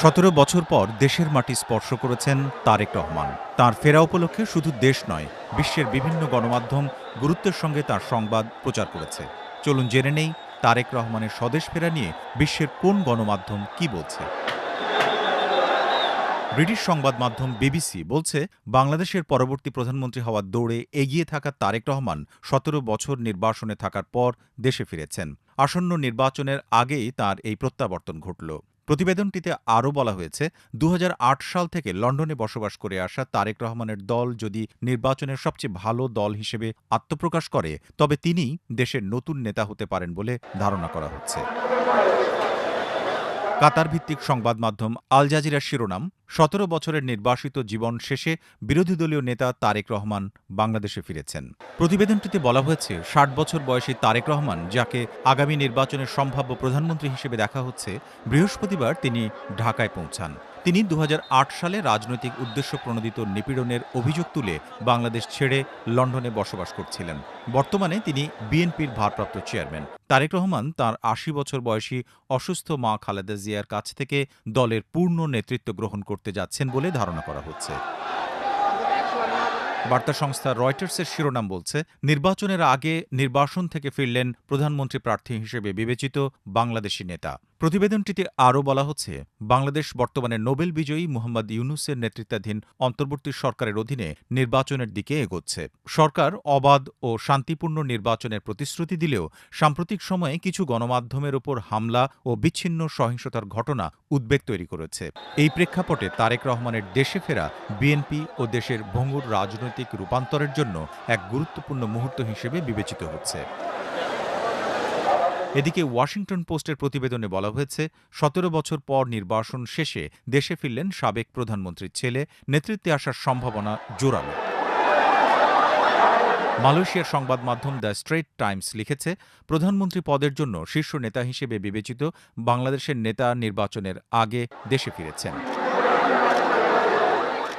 সতেরো বছর পর দেশের মাটি স্পর্শ করেছেন তারেক রহমান। তার ফেরা উপলক্ষে শুধু দেশ নয়, বিশ্বের বিভিন্ন গণমাধ্যম গুরুত্বের সঙ্গে তার সংবাদ প্রচার করেছে। চলুন জেনে নেই তারেক রহমানের স্বদেশ ফেরা নিয়ে বিশ্বের কোন গণমাধ্যম কি বলছে। ব্রিটিশ সংবাদ মাধ্যম বিবিসি বলছে, বাংলাদেশের পরবর্তী প্রধানমন্ত্রী হওয়ার দৌড়ে এগিয়ে থাকা তারেক রহমান সতেরো বছর নির্বাসনে থাকার পর দেশে ফিরেছেন। আসন্ন নির্বাচনের আগেই তার এই প্রত্যাবর্তন ঘটল। প্রতিবেদনটিতে আরও বলা হয়েছে দু হাজার আট সাল থেকে লন্ডনে বসবাস করে আসা তারেক রহমানের দল যদি নির্বাচনের সবচেয়ে ভালো দল হিসেবে আত্মপ্রকাশ করে, তবে তিনি দেশের নতুন নেতা হতে পারেন বলে ধারণা করা হচ্ছে। কাতার ভিত্তিক সংবাদ মাধ্যম আল জাজিরার শিরোনাম, সতেরো বছরের নির্বাসিত জীবন শেষে বিরোধী দলীয় নেতা তারেক রহমান বাংলাদেশে ফিরেছেন। প্রতিবেদনটিতে বলা হয়েছে, ষাট বছর বয়সী তারেক রহমান, যাকে আগামী নির্বাচনের সম্ভাব্য প্রধানমন্ত্রী হিসেবে দেখা হচ্ছে, বৃহস্পতিবার তিনি ঢাকায় পৌঁছান। তিনি দু হাজার আট সালে রাজনৈতিক উদ্দেশ্য প্রণোদিত নিপীড়নের অভিযোগ তুলে বাংলাদেশ ছেড়ে লন্ডনে বসবাস করছিলেন। বর্তমানে তিনি বিএনপির ভারপ্রাপ্ত চেয়ারম্যান। তারেক রহমান তার আশি বছর বয়সী অসুস্থ মা খালেদা জিয়ার কাছ থেকে দলের পূর্ণ নেতৃত্ব গ্রহণ করতে যাচ্ছেন বলে ধারণা করা হচ্ছে। বার্তা সংস্থা রয়টার্সের শিরোনাম বলছে, নির্বাচনের আগে নির্বাসন থেকে ফিরলেন প্রধানমন্ত্রী প্রার্থী হিসেবে বিবেচিত বাংলাদেশি নেতা। প্রতিবেদনটিতে আরও বলা হচ্ছে, বাংলাদেশ বর্তমানে নোবেল বিজয়ী মোহাম্মদ ইউনুসের নেতৃত্বাধীন অন্তর্বর্তী সরকারের অধীনে নির্বাচনের দিকে এগোচ্ছে। সরকার অবাধ ও শান্তিপূর্ণ নির্বাচনের প্রতিশ্রুতি দিলেও সাম্প্রতিক সময়ে কিছু গণমাধ্যমের ওপর হামলা ও বিচ্ছিন্ন সহিংসতার ঘটনা উদ্বেগ তৈরি করেছে। এই প্রেক্ষাপটে তারেক রহমানের দেশে ফেরা বিএনপি ও দেশের ভঙ্গুর রাজনৈতিক রূপান্তরের জন্য এক গুরুত্বপূর্ণ মুহূর্ত হিসেবে বিবেচিত হচ্ছে। এদিকে ওয়াশিংটন পোস্টের প্রতিবেদনে বলা হয়েছে, সতেরো বছর পর নির্বাসন শেষে দেশে ফিরলেন সাবেক প্রধানমন্ত্রীর ছেলে, নেতৃত্বে আসার সম্ভাবনা জোরালো। মালয়েশিয়ার সংবাদ মাধ্যম দ্য স্ট্রেট টাইমস লিখেছে, প্রধানমন্ত্রী পদের জন্য শীর্ষ নেতা হিসেবে বিবেচিত বাংলাদেশের নেতা নির্বাচনের আগে দেশে ফিরেছেন।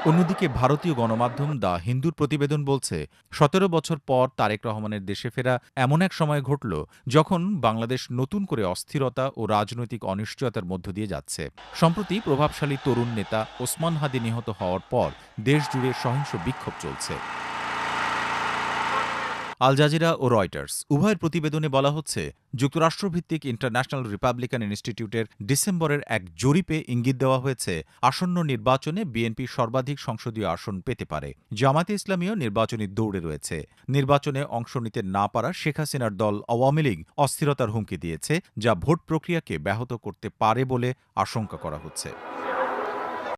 অন্যদিকে ভারতীয় গণমাধ্যম দ্য হিন্দুর প্রতিবেদন বলছে, সতেরো বছর পর তারেক রহমানের দেশে ফেরা এমন এক সময় ঘটল যখন বাংলাদেশ নতুন করে অস্থিরতা ও রাজনৈতিক অনিশ্চয়তার মধ্য দিয়ে যাচ্ছে। সম্প্রতি প্রভাবশালী তরুণ নেতা ওসমান হাদি নিহত হওয়ার পর দেশ জুড়ে সহিংস বিক্ষোভ চলছে। আল জাজিরা ও রয়টার্স। উভয়ের প্রতিবেদনে বলা হচ্ছে, যুক্তরাষ্ট্রভিত্তিক ইন্টারন্যাশনাল রিপাবলিকান ইনস্টিটিউটের ডিসেম্বরের এক জরিপে ইঙ্গিত দেওয়া হয়েছে, আসন্ন নির্বাচনে বিএনপি সর্বাধিক সংসদীয় আসন পেতে পারে। জামাতে ইসলামীও নির্বাচনী দৌড়ে রয়েছে। নির্বাচনে অংশ নিতে না পারা শেখ হাসিনার দল আওয়ামী লীগ অস্থিরতার হুমকি দিয়েছে, যা ভোট প্রক্রিয়াকে ব্যাহত করতে পারে বলে আশঙ্কা করা হচ্ছে।